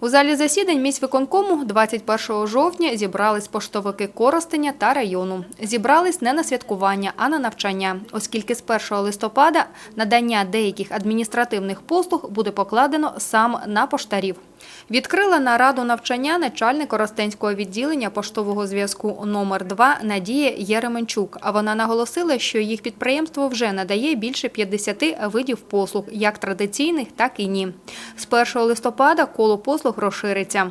У залі засідань міськвиконкому 21 жовтня зібрались поштовики Коростеня та району. Зібрались не на святкування, а на навчання, оскільки з 1 листопада надання деяких адміністративних послуг буде покладено сам на поштарів. Відкрила нараду навчання начальник Коростенського відділення поштового зв'язку номер 2 Надія Єременчук. А вона наголосила, що їх підприємство вже надає більше 50 видів послуг, як традиційних, так і ні. З 1 листопада коло послуг розшириться.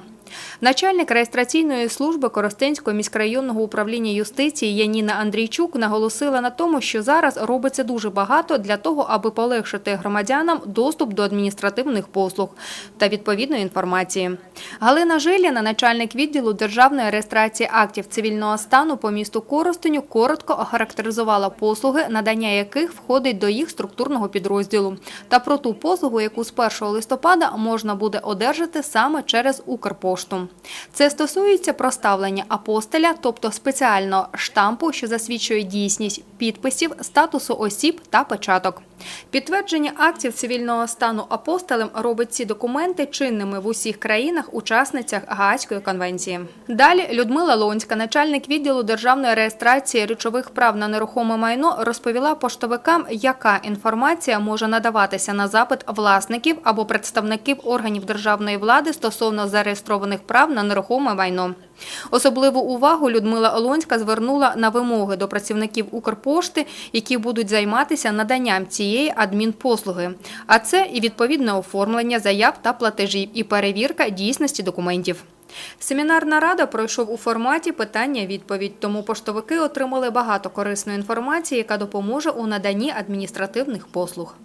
Начальник реєстраційної служби Коростенського міськрайонного управління юстиції Яніна Андрійчук наголосила на тому, що зараз робиться дуже багато для того, аби полегшити громадянам доступ до адміністративних послуг та відповідної інформації. Галина Жиліна, начальник відділу державної реєстрації актів цивільного стану по місту Коростеню, коротко охарактеризувала послуги, надання яких входить до їх структурного підрозділу, та про ту послугу, яку з 1 листопада можна буде одержати саме через Укрпошту. Це стосується проставлення апостеля, тобто спеціального штампу, що засвідчує дійсність підписів, статусу осіб та печаток. Підтвердження актів цивільного стану апостолем робить ці документи чинними в усіх країнах-учасницях Гаазької конвенції. Далі Людмила Лонська, начальник відділу державної реєстрації речових прав на нерухоме майно, розповіла поштовикам, яка інформація може надаватися на запит власників або представників органів державної влади стосовно зареєстрованих прав на нерухоме майно. Особливу увагу Людмила Олонська звернула на вимоги до працівників Укрпошти, які будуть займатися наданням цієї адмінпослуги. А це і відповідне оформлення заяв та платежів, і перевірка дійсності документів. Семінарна рада пройшов у форматі питання-відповідь, тому поштовики отримали багато корисної інформації, яка допоможе у наданні адміністративних послуг.